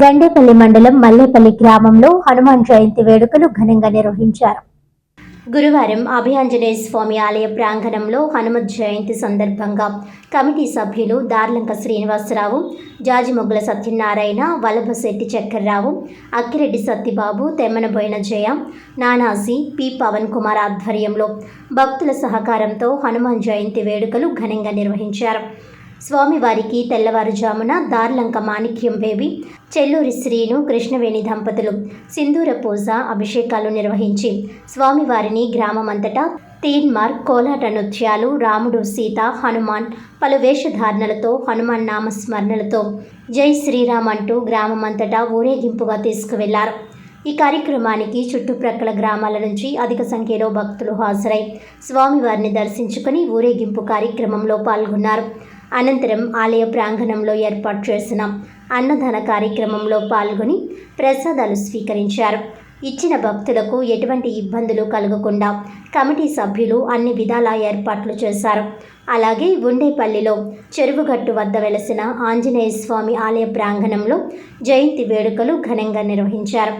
గండేపల్లి మండలం మల్లేపల్లి గ్రామంలో హనుమాన్ జయంతి వేడుకలు ఘనంగా నిర్వహించారు. గురువారం అభయాంజనేయ స్వామి ఆలయ ప్రాంగణంలో హనుమత్ జయంతి సందర్భంగా కమిటీ సభ్యులు దార్లంక శ్రీనివాసరావు జాజిమొగ్గుల సత్యనారాయణ వల్లభశెట్టి చక్కెరరావు అక్కిరెడ్డి సత్యబాబు తెమ్మనబోయిన జయ నానాజీ పి పవన్ కుమార్ ఆధ్వర్యంలో భక్తుల సహకారంతో హనుమాన్ జయంతి వేడుకలు ఘనంగా నిర్వహించారు. స్వామివారికి తెల్లవారుజామున దార్లంక మాణిక్యం వేవి చెల్లూరి శ్రీను కృష్ణవేణి దంపతులు సింధూర పూజ అభిషేకాలు నిర్వహించి స్వామివారిని గ్రామమంతటా తీన్మార్ కోలాట నృత్యాలు రాముడు సీత హనుమాన్ పలు వేషధారణలతో హనుమాన్ నామస్మరణలతో జై శ్రీరామ్ అంటూ గ్రామమంతటా ఊరేగింపుగా తీసుకువెళ్ళారు. ఈ కార్యక్రమానికి చుట్టుప్రక్కల గ్రామాల నుంచి అధిక సంఖ్యలో భక్తులు హాజరై స్వామివారిని దర్శించుకుని ఊరేగింపు కార్యక్రమంలో పాల్గొన్నారు. అనంతరం ఆలయ ప్రాంగణంలో ఏర్పాటు చేసిన అన్నదాన కార్యక్రమంలో పాల్గొని ప్రసాదాలు స్వీకరించారు. ఇచ్చిన భక్తులకు ఎటువంటి ఇబ్బందులు కలగకుండా కమిటీ సభ్యులు అన్ని విధాల ఏర్పాట్లు చేశారు. అలాగే ఉండేపల్లిలో చెరువుగట్టు వద్ద వెలసిన ఆంజనేయ స్వామి ఆలయ ప్రాంగణంలో జయంతి వేడుకలు ఘనంగా నిర్వహించారు.